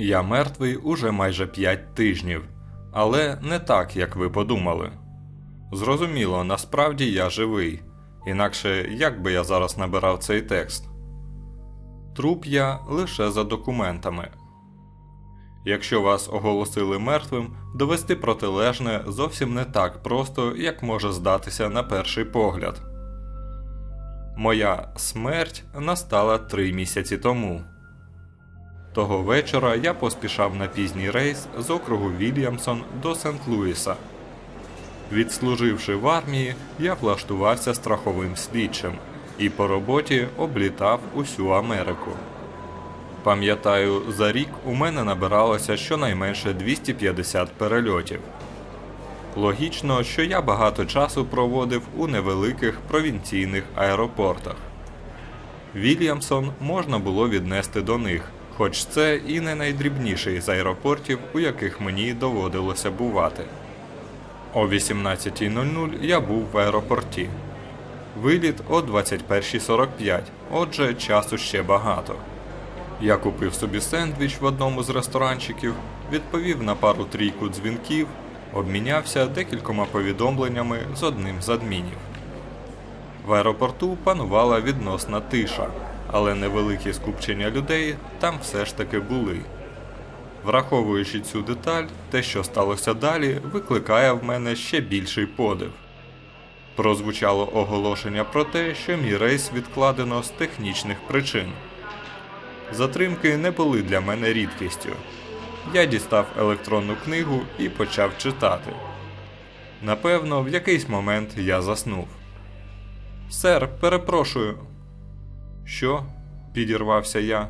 Я мертвий уже майже 5 тижнів, але не так, як ви подумали. Зрозуміло, насправді я живий, інакше як би я зараз набирав цей текст. Труп я лише за документами. Якщо вас оголосили мертвим, довести протилежне зовсім не так просто, як може здатися на перший погляд. Моя смерть настала три місяці тому. Того вечора я поспішав на пізній рейс з округу Вільямсон до Сент-Луіса. Відслуживши в армії, я влаштувався страховим слідчим і по роботі облітав усю Америку. Пам'ятаю, за рік у мене набиралося щонайменше 250 перельотів. Логічно, що я багато часу проводив у невеликих провінційних аеропортах. Вільямсон можна було віднести до них, хоч це і не найдрібніший з аеропортів, у яких мені доводилося бувати. О 18.00 я був в аеропорті. Виліт о 21.45, отже, часу ще багато. Я купив собі сендвіч в одному з ресторанчиків, відповів на пару трійку дзвінків, обмінявся декількома повідомленнями з одним з адмінів. В аеропорту панувала відносна тиша, але невеликі скупчення людей там все ж таки були. Враховуючи цю деталь, те, що сталося далі, викликає в мене ще більший подив. Прозвучало оголошення про те, що мій рейс відкладено з технічних причин. Затримки не були для мене рідкістю. Я дістав електронну книгу і почав читати. Напевно, в якийсь момент я заснув. Сер, перепрошую. Що? підірвався я.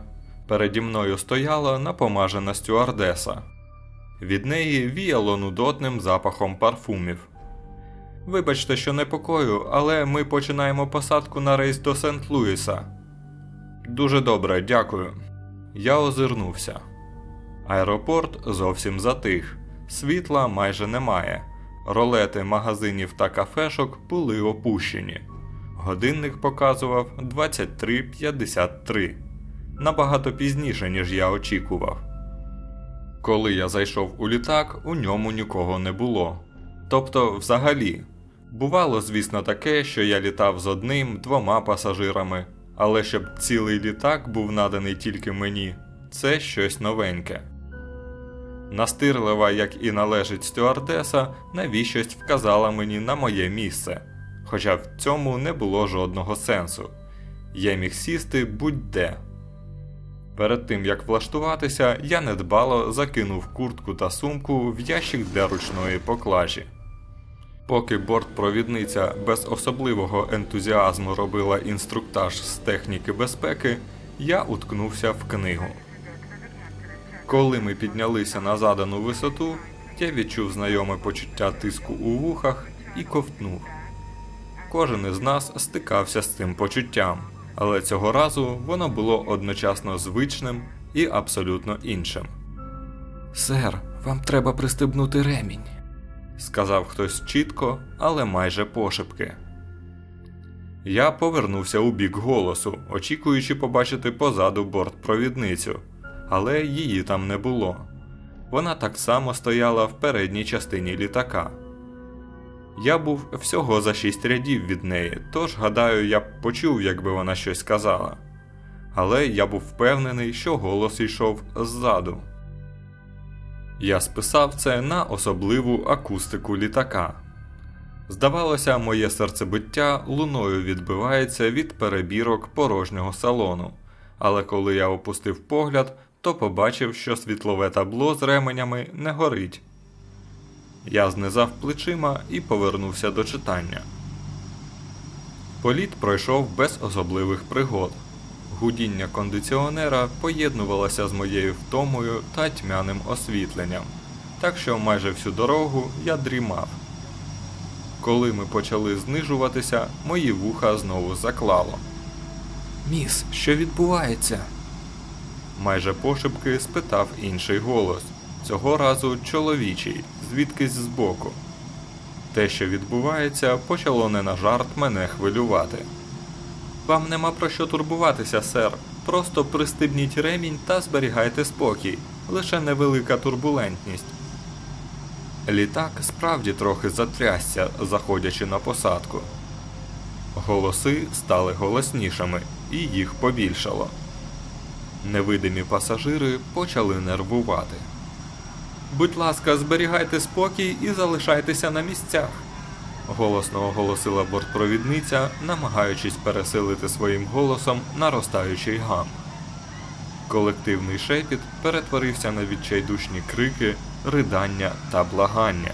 Переді мною стояла напомажена стюардеса. Від неї віяло нудотним запахом парфумів. Вибачте, що непокою, але ми починаємо посадку на рейс до Сент-Луіса. Дуже добре, дякую. Я озирнувся. Аеропорт зовсім затих, світла майже немає. Ролети магазинів та кафешок були опущені. Годинник показував 23.53. Набагато пізніше, ніж я очікував. Коли я зайшов у літак, у ньому нікого не було. Тобто, взагалі, бувало, звісно, таке, що я літав з одним, двома пасажирами, але щоб цілий літак був наданий тільки мені, це щось новеньке. Настирлива, як і належить стюардеса, навіщось вказала мені на моє місце, хоча в цьому не було жодного сенсу. Я міг сісти будь-де. Перед тим як влаштуватися, я недбало закинув куртку та сумку в ящик для ручної поклажі. Поки бортпровідниця без особливого ентузіазму робила інструктаж з техніки безпеки, я уткнувся в книгу. Коли ми піднялися на задану висоту, я відчув знайоме почуття тиску у вухах і ковтнув. Кожен із нас стикався з цим почуттям, але цього разу воно було одночасно звичним і абсолютно іншим. Сер, вам треба пристебнути ремінь, сказав хтось чітко, але майже пошепки. Я повернувся у бік голосу, очікуючи побачити позаду бортпровідницю, але її там не було. Вона так само стояла в передній частині літака. Я був всього за шість рядів від неї, тож, гадаю, я б почув, якби вона щось сказала. Але я був впевнений, що голос йшов ззаду. Я списав це на особливу акустику літака. Здавалося, моє серцебиття луною відбивається від перебірок порожнього салону, але коли я опустив погляд, то побачив, що світлове табло з ременями не горить. Я знизав плечима і повернувся до читання. Політ пройшов без особливих пригод. Гудіння кондиціонера поєднувалося з моєю втомою та тьмяним освітленням, так що майже всю дорогу я дрімав. Коли ми почали знижуватися, мої вуха знову заклало. Міс, що відбувається? майже пошепки спитав інший голос, цього разу чоловічий, звідкись збоку. Те, що відбувається, почало не на жарт мене хвилювати. Вам нема про що турбуватися, сер. Просто пристебніть ремінь та зберігайте спокій. лише невелика турбулентність. Літак справді трохи затрясся, заходячи на посадку. Голоси стали голоснішими, і їх побільшало. Невидимі пасажири почали нервувати. Будь ласка, зберігайте спокій і залишайтеся на місцях, голосно оголосила бортпровідниця, намагаючись пересилити своїм голосом наростаючий гам. Колективний шепіт перетворився на відчайдушні крики, ридання та благання.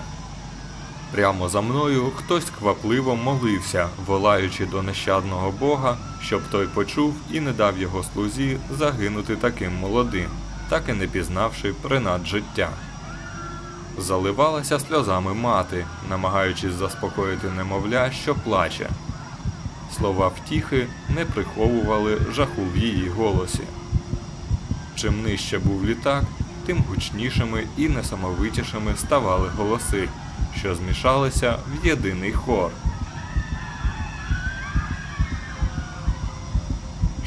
Прямо за мною хтось квапливо молився, волаючи до нещадного Бога, щоб той почув і не дав його слузі загинути таким молодим, так і не пізнавши принад життя. Заливалася сльозами мати, намагаючись заспокоїти немовля, що плаче. Слова втіхи не приховували жаху в її голосі. Чим нижче був літак, тим гучнішими і несамовитішими ставали голоси, що змішалися в єдиний хор.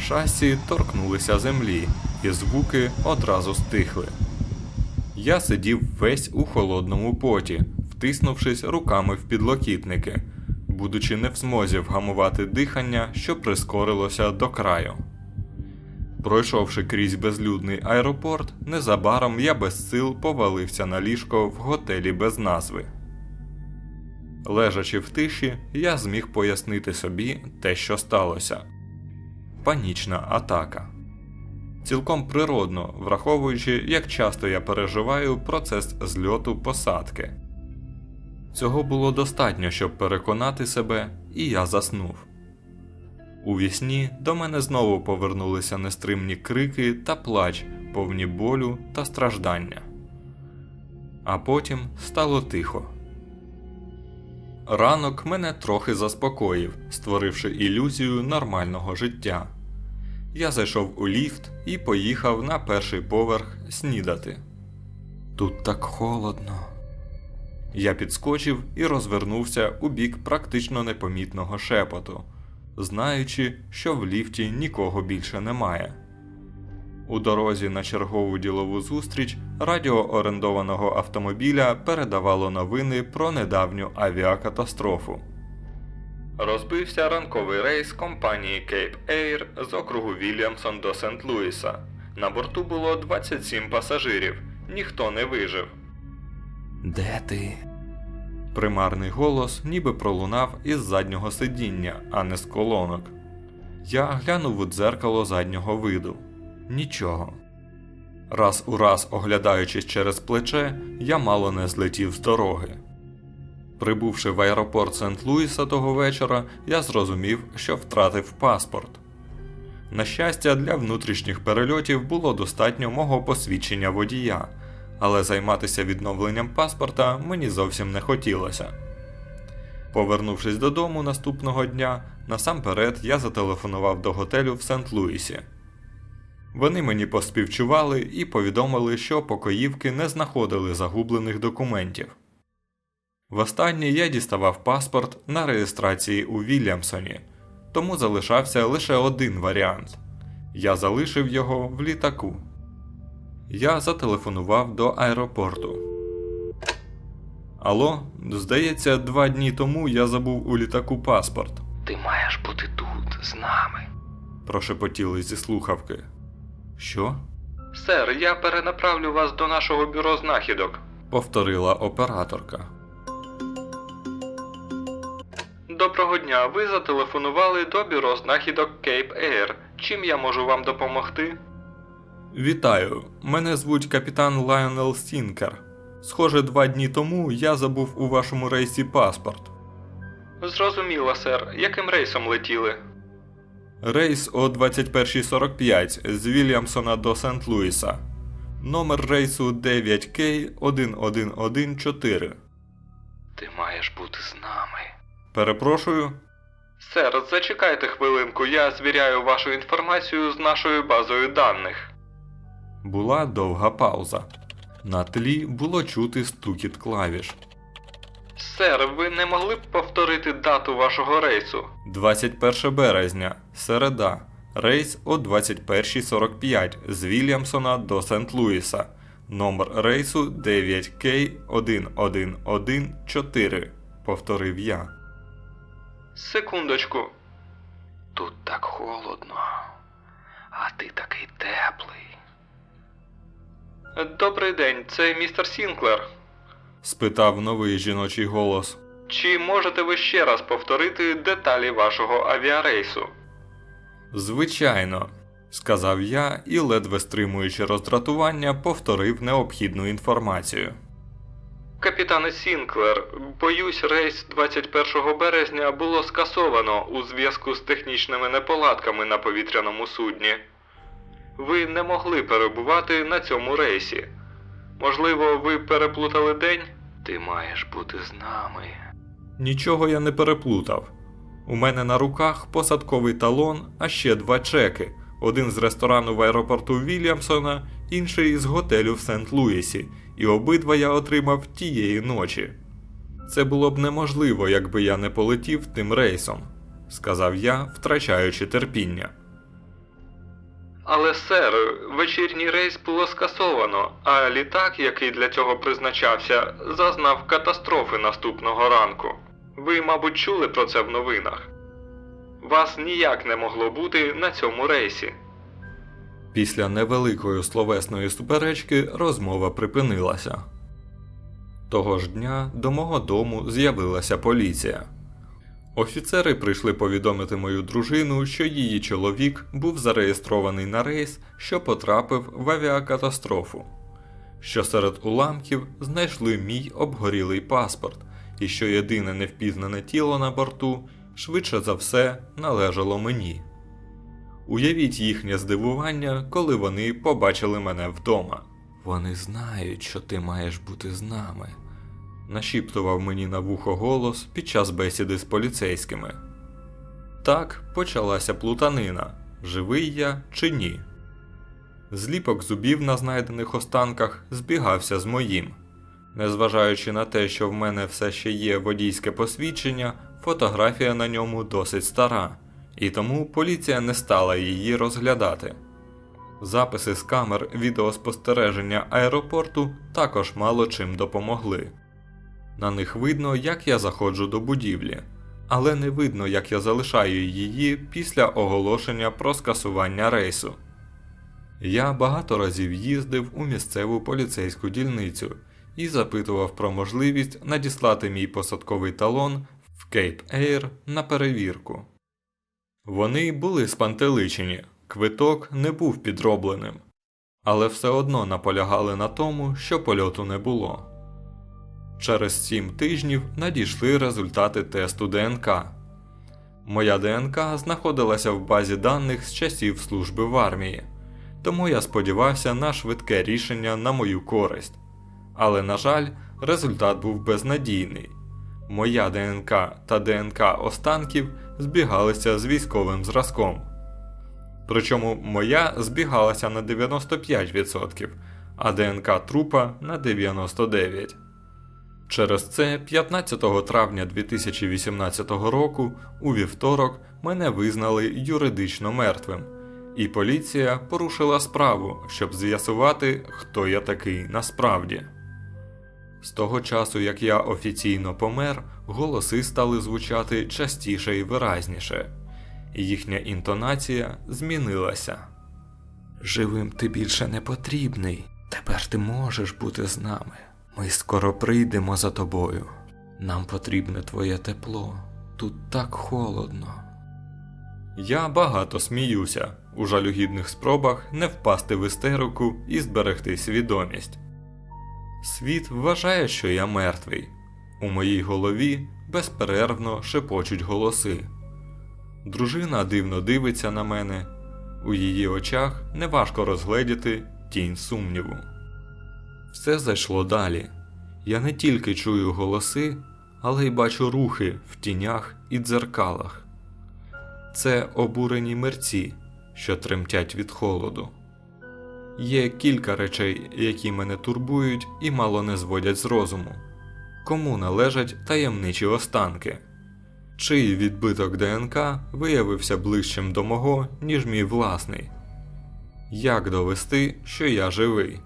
Шасі торкнулися землі, і звуки одразу стихли. Я сидів весь у холодному поті, втиснувшись руками в підлокітники, будучи не в змозі вгамувати дихання, що прискорилося до краю. Пройшовши крізь безлюдний аеропорт, незабаром я без сил повалився на ліжко в готелі без назви. Лежачи в тиші, я зміг пояснити собі те, що сталося. Панічна атака. Цілком природно, враховуючи, як часто я переживаю процес зльоту посадки. Цього було достатньо, щоб переконати себе, і я заснув. У вісні до мене знову повернулися нестримні крики та плач, повні болю та страждання. А потім стало тихо. Ранок мене трохи заспокоїв, створивши ілюзію нормального життя. Я зайшов у ліфт і поїхав на перший поверх снідати. Тут так холодно. Я підскочив і розвернувся у бік практично непомітного шепоту, знаючи, що в ліфті нікого більше немає. У дорозі на чергову ділову зустріч радіо орендованого автомобіля передавало новини про недавню авіакатастрофу. Розбився ранковий рейс компанії Cape Air з округу Вільямсон до Сент-Луіса. На борту було 27 пасажирів, ніхто не вижив. Де ти? Примарний голос ніби пролунав із заднього сидіння, а не з колонок. Я глянув у дзеркало заднього виду. Нічого. Раз у раз оглядаючись через плече, я мало не злетів з дороги. Прибувши в аеропорт Сент-Луіса того вечора, я зрозумів, що втратив паспорт. На щастя, для внутрішніх перельотів було достатньо мого посвідчення водія, але займатися відновленням паспорта мені зовсім не хотілося. Повернувшись додому наступного дня, насамперед я зателефонував до готелю в Сент-Луісі. Вони мені поспівчували і повідомили, що покоївки не знаходили загублених документів. Востаннє я діставав паспорт на реєстрації у Вільямсоні, тому залишався лише один варіант я залишив його в літаку. Я зателефонував до аеропорту. Алло, здається, два дні тому я забув у літаку паспорт, Ти маєш бути тут з нами. прошепотіли зі слухавки. Що? Сер, я перенаправлю вас до нашого бюро знахідок. повторила операторка. Доброго дня, ви зателефонували до бюро знахідок Cape Air. Чим я можу вам допомогти? Вітаю, мене звуть капітан Лайонел Стінкер. Схоже, два дні тому я забув у вашому рейсі паспорт. Зрозуміло, сер. Яким рейсом летіли? Рейс о 21.45 з Вільямсона до Сент-Луіса. Номер рейсу 9К1114. Ти маєш бути з нами. Перепрошую. Сер, зачекайте хвилинку, я звіряю вашу інформацію з нашою базою даних. Була довга пауза. На тлі було чути стукіт клавіш. Сер, ви не могли б повторити дату вашого рейсу? 21 березня, середа. Рейс о 21.45 з Вільямсона до Сент-Луіса. Номер рейсу 9K11114, повторив я. Секундочку. Тут так холодно, а ти такий теплий. Добрий день, це містер Сінклер. спитав новий жіночий голос. Чи можете ви ще раз повторити деталі вашого авіарейсу? Звичайно, сказав я і, ледве стримуючи роздратування, повторив необхідну інформацію. Капітане Сінклер, боюсь, рейс 21 березня було скасовано у зв'язку з технічними неполадками на повітряному судні. Ви не могли перебувати на цьому рейсі. Можливо, ви переплутали день? Ти маєш бути з нами. Нічого я не переплутав. У мене на руках посадковий талон, а ще два чеки: один з ресторану в аеропорту Вільямсона, інший з готелю в Сент-Луісі, і обидва я отримав тієї ночі. Це було б неможливо, якби я не полетів тим рейсом, сказав я, втрачаючи терпіння. Але, сер, вечірній рейс було скасовано, а літак, який для цього призначався, зазнав катастрофи наступного ранку. Ви, мабуть, чули про це в новинах. Вас ніяк не могло бути на цьому рейсі. Після невеликої словесної суперечки розмова припинилася. Того ж дня до мого дому з'явилася поліція. Офіцери прийшли повідомити мою дружину, що її чоловік був зареєстрований на рейс, що потрапив в авіакатастрофу, що серед уламків знайшли мій обгорілий паспорт, і що єдине невпізнане тіло на борту швидше за все належало мені. Уявіть їхнє здивування, коли вони побачили мене вдома. Вони знають, що ти маєш бути з нами, нашіптував мені на вухо голос під час бесіди з поліцейськими. Так почалася плутанина, живий я чи ні. Зліпок зубів на знайдених останках збігався з моїм. Незважаючи на те, що в мене все ще є водійське посвідчення, фотографія на ньому досить стара, і тому поліція не стала її розглядати. Записи з камер відеоспостереження аеропорту також мало чим допомогли. На них видно, як я заходжу до будівлі, але не видно, як я залишаю її після оголошення про скасування рейсу. Я багато разів їздив у місцеву поліцейську дільницю і запитував про можливість надіслати мій посадковий талон в Cape Air на перевірку. Вони були спантеличені, квиток не був підробленим, але все одно наполягали на тому, що польоту не було. Через сім тижнів надійшли результати тесту ДНК. Моя ДНК знаходилася в базі даних з часів служби в армії, тому я сподівався на швидке рішення на мою користь. Але, на жаль, результат був безнадійний. Моя ДНК та ДНК останків збігалися з військовим зразком. Причому моя збігалася на 95%, а ДНК трупа на 99%. Через це 15 травня 2018 року у вівторок мене визнали юридично мертвим, і поліція порушила справу, щоб з'ясувати, хто я такий насправді. З того часу, як я офіційно помер, голоси стали звучати частіше і виразніше, і їхня інтонація змінилася. Живим ти більше не потрібний. Тепер ти можеш бути з нами. Ми скоро прийдемо за тобою. Нам потрібне твоє тепло. Тут так холодно. Я багато сміюся у жалюгідних спробах не впасти в істерику і зберегти свідомість. Світ вважає, що я мертвий. У моїй голові безперервно шепочуть голоси. Дружина дивно дивиться на мене, у її очах неважко розгледіти тінь сумніву. Все зайшло далі. Я не тільки чую голоси, але й бачу рухи в тінях і дзеркалах. Це обурені мерці, що тремтять від холоду. Є кілька речей, які мене турбують і мало не зводять з розуму. Кому належать таємничі останки? Чий відбиток ДНК виявився ближчим до мого, ніж мій власний? Як довести, що я живий?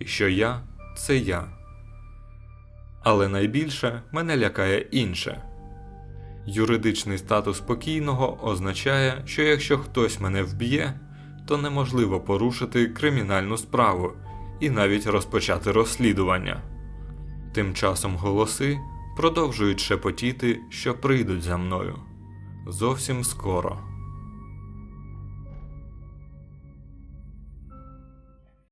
і що я це я. Але найбільше мене лякає інше. Юридичний статус покійного означає, що якщо хтось мене вб'є, то неможливо порушити кримінальну справу і навіть розпочати розслідування. Тим часом голоси продовжують шепотіти, що прийдуть за мною зовсім скоро.